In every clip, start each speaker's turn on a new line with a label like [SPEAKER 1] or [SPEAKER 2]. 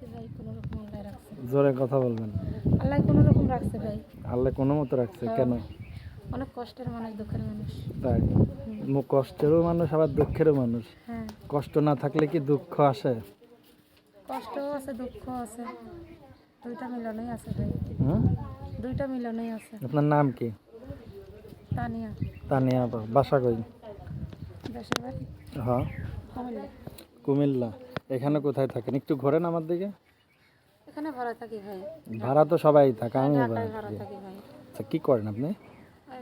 [SPEAKER 1] রাখছে ভাই কোনো রকম আল্লাহ রাখছে।
[SPEAKER 2] জোরে কথা বলবেন।
[SPEAKER 1] আল্লাহ কোনো রকম রাখছে ভাই।
[SPEAKER 2] আল্লাহ কোনো মতো রাখছে কেন?
[SPEAKER 1] অনেক কষ্টের মানুষ দুঃখের মানুষ।
[SPEAKER 2] তাই? মু- কষ্টেরও মানুষ আবার দুঃখেরও মানুষ।
[SPEAKER 1] হ্যাঁ।
[SPEAKER 2] কষ্ট না থাকলে কি দুঃখ আসে?
[SPEAKER 1] কষ্টও আছে দুঃখ আছে। দুইটা মিলনেই আছে ভাই।
[SPEAKER 2] হুম?
[SPEAKER 1] দুইটা মিলনেই আছে।
[SPEAKER 2] আপনার নাম কি?
[SPEAKER 1] তানিয়া।
[SPEAKER 2] তানিয়া বাসা কই?
[SPEAKER 1] দেশের বাড়ি।
[SPEAKER 2] হ্যাঁ।
[SPEAKER 1] কুমিল্লা।
[SPEAKER 2] কুমিল্লা। এখানে কোথায় থাকেন? একটু ঘোরেন আমার দিকে।
[SPEAKER 1] এখানে ভাড়া থাকি ভাই।
[SPEAKER 2] ভাড়া তো সবাই থাকে আমি
[SPEAKER 1] ভাড়া থাকি। ভাই।
[SPEAKER 2] আচ্ছা কি করেন আপনি?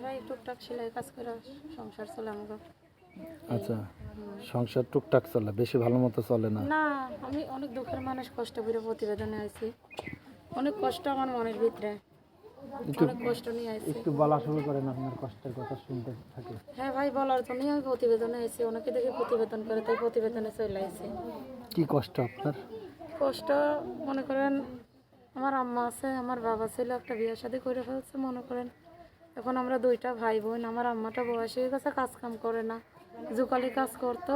[SPEAKER 1] ভাই টুকটাক সেলাই কাজ করে সংসার চলে আমাকে
[SPEAKER 2] আচ্ছা সংসার টুকটাক চলে বেশি ভালো মতো চলে না?
[SPEAKER 1] না আমি অনেক দুঃখের মানুষ কষ্ট করে প্রতিবেদনে আছি অনেক কষ্ট আমার মনের ভিতরে। অনেক কষ্ট নিয়ে আইছি।
[SPEAKER 2] একটু বলা শুরু করেন আপনার কষ্টের কথা শুনতে থাকি।
[SPEAKER 1] হ্যাঁ ভাই বলার জন্যই আমি প্রতিবেদনে আইছি অনেকে দেখে প্রতিবেদন করে তাই প্রতিবেদনে চলে আইছি।
[SPEAKER 2] কি কষ্ট আপনার?
[SPEAKER 1] কষ্ট মনে করেন আমার আম্মা আছে আমার বাবা ছিল একটা শাদি করে ফেলছে মনে করেন। এখন আমরা দুইটা ভাই বোন আমার আম্মাটা বয়স হয়ে গেছে কাজ কাম করে না জুকালি কাজ করতো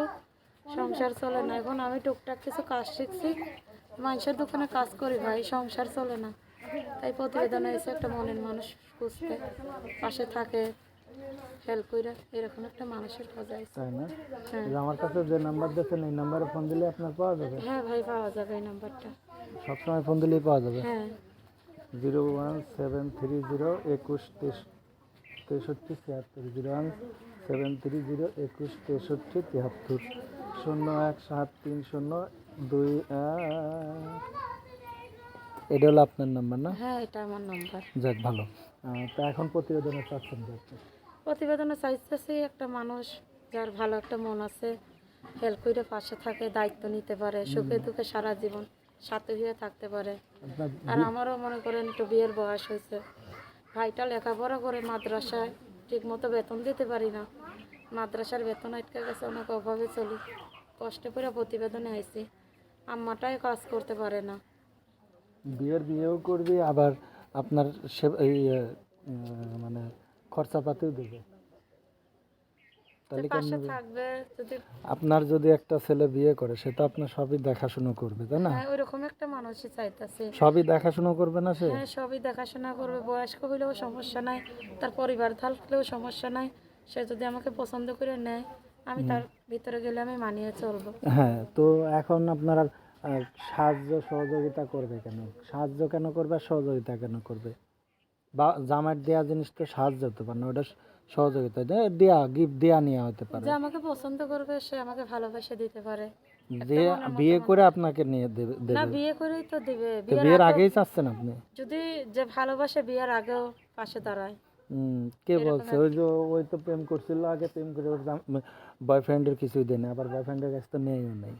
[SPEAKER 1] সংসার চলে না। এখন আমি টুকটাক কিছু কাজ শিখছি মানুষের দোকানে কাজ করি ভাই সংসার চলে না। তাই প্রতিবেদনে এসে একটা মনের মানুষ খুঁজতে পাশে থাকে হেল্প করে এরকম একটা মানুষের খোঁজা আছে।
[SPEAKER 2] না?
[SPEAKER 1] হ্যাঁ।
[SPEAKER 2] যে আমার কাছে যে নাম্বার দিয়েছেন এই নাম্বারে ফোন দিলে আপনার পাওয়া যাবে?
[SPEAKER 1] হ্যাঁ ভাই পাওয়া যাবে এই নাম্বারটা
[SPEAKER 2] সবসময় ফোন দিলেই পাওয়া যাবে?
[SPEAKER 1] হ্যাঁ।
[SPEAKER 2] Zero one seven three zero একুশ তেষট্টি ছিয়াত্তর। Zero one seven three zero একুশ তেষট্টি তিয়াত্তর শূন্য এক সাত তিন শূন্য দুই এক। এটা হলো আপনার নাম্বার না?
[SPEAKER 1] হ্যাঁ এটা আমার নাম্বার।
[SPEAKER 2] যাক ভালো। তা এখন প্রতিবেদনে চাচ্ছেন
[SPEAKER 1] প্রতিবেদনে চাইতেছি একটা মানুষ যার ভালো একটা মন আছে হেল্প করে পাশে থাকে দায়িত্ব নিতে পারে সুখে দুঃখে সারা জীবন সাথে হয়ে থাকতে পারে। আর আমারও মনে করেন একটু বিয়ের বয়স হয়েছে। ভাইটা লেখাপড়া করে মাদ্রাসায় ঠিক মতো বেতন দিতে পারি না। মাদ্রাসার বেতন আটকে গেছে অনেক অভাবে চলি। কষ্টে করে প্রতিবেদনে আইছি। আম্মাটাই কাজ করতে পারে না।
[SPEAKER 2] বিয়ের বিয়েও করবি আবার আপনার সে এই মানে খরচাপাতিও দেবে। তাহলে কেমন
[SPEAKER 1] পাশে থাকবে যদি
[SPEAKER 2] আপনার যদি একটা ছেলে বিয়ে করে সে তো আপনার সবই দেখাশুনো করবে তাই না?
[SPEAKER 1] হ্যাঁ ওইরকম একটা মানুষই চাইতেছে।
[SPEAKER 2] সবই দেখাশুনো করবে না সে?
[SPEAKER 1] হ্যাঁ সবই দেখাশোনা করবে। বয়স্ক হইলেও সমস্যা নাই তার পরিবার থাকলেও সমস্যা নাই। সে যদি আমাকে পছন্দ করে নেয় আমি তার ভিতরে গেলে আমি মানিয়ে চলবো।
[SPEAKER 2] হ্যাঁ তো এখন আপনার আর, সাহায্য সহযোগিতা করবে কেন? সাহায্য কেন করবে আর সহযোগিতা কেন করবে? বা জামার দেওয়া জিনিস তো সাহায্য হতে পারে না ওটা সহযোগিতা দে- দেয়া গিফট দেয়া নেওয়া হতে পারে।
[SPEAKER 1] যে আমাকে পছন্দ করবে সে আমাকে ভালোবাসে দিতে পারে।
[SPEAKER 2] যে বিয়ে করে আপনাকে নিয়ে দেবে।
[SPEAKER 1] না বিয়ে করেই তো দিবে। বিয়ের
[SPEAKER 2] আগেই চাচ্ছেন আপনি?
[SPEAKER 1] যদি যে ভালোবাসে বিয়ের আগেও পাশে দাঁড়ায়।
[SPEAKER 2] হুম, কে বলছে? ওই যে ওই তো প্রেম করছিল আগে প্রেম করে বয়ফ্রেন্ডের কিছুই দেয় না আবার বয়ফ্রেন্ডের কাছে তো নেইও নেই।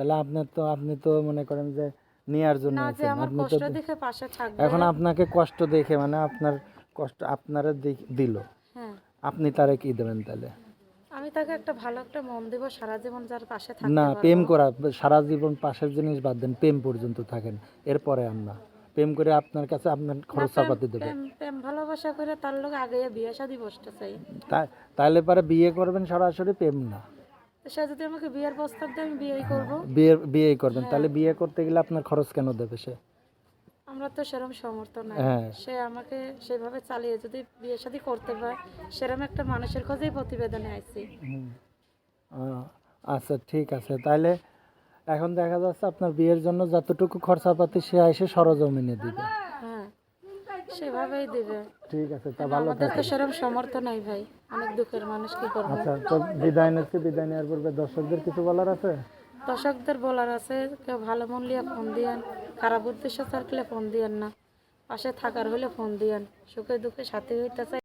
[SPEAKER 2] তাহলে আপনার তো আপনি তো মনে করেন যে নেয়ার জন্য
[SPEAKER 1] আমার
[SPEAKER 2] আপনি তো
[SPEAKER 1] কষ্ট দেখে পাশে থাকবে।
[SPEAKER 2] এখন আপনাকে কষ্ট দেখে মানে আপনার কষ্ট আপনারা দিল।
[SPEAKER 1] হ্যাঁ।
[SPEAKER 2] আপনি তারে কি দেবেন তাহলে?
[SPEAKER 1] আমি তাকে একটা ভালো একটা মন দেবো সারা জীবন যার পাশে থাকতে
[SPEAKER 2] না প্রেম করা সারা জীবন পাশের জিনিস বাদ দেন প্রেম পর্যন্ত থাকেন। এরপরে আর না। প্রেম করে আপনার কাছে আপনার খরচ চাপাতে দেবে।
[SPEAKER 1] প্রেম ভালোবাসা করে তার লোক আগে বিয়ে শাদি বসতে চাই
[SPEAKER 2] তাহলে পরে বিয়ে করবেন সরাসরি প্রেম না।
[SPEAKER 1] তো সে যদি আমাকে বিয়ের প্রস্তাব দেয় আমি বিয়েই করব।
[SPEAKER 2] বিয়ে বিয়ে করবেন। তাহলে বিয়ে করতে গেলে আপনার খরচ কেন দেবে সে?
[SPEAKER 1] আমরা তো সেরকম সমর্থন নাই।
[SPEAKER 2] হ্যাঁ।
[SPEAKER 1] সে আমাকে সেভাবে চালিয়ে যদি বিয়ে শাদি করতে পারে সেরকম একটা মানুষের খোঁজেই প্রতিবেদনে আইছি।
[SPEAKER 2] হুম। আহ, আচ্ছা ঠিক আছে। তাহলে এখন দেখা যাচ্ছে আপনার বিয়ের জন্য যতটুকু খরচাপাতি সে এসে সরজমিনে দিবে।
[SPEAKER 1] হ্যাঁ সেভাবেই দিবে।
[SPEAKER 2] ঠিক আছে তা ভালো
[SPEAKER 1] আমাদের তো সেরকম সমর্থ নাই ভাই। অনেক দুঃখের মানুষ কি করবে?
[SPEAKER 2] আচ্ছা তো বিদায় নিচ্ছি বিদায় নেওয়ার পূর্বে দর্শকদের কিছু বলার আছে?
[SPEAKER 1] দর্শকদের বলার আছে কেউ ভালো মন লিয়ে ফোন দিয়েন খারাপ উদ্দেশ্য থাকলে ফোন দিয়েন না। পাশে থাকার হলে ফোন দিয়েন সুখে দুঃখে সাথে হইতে চাই।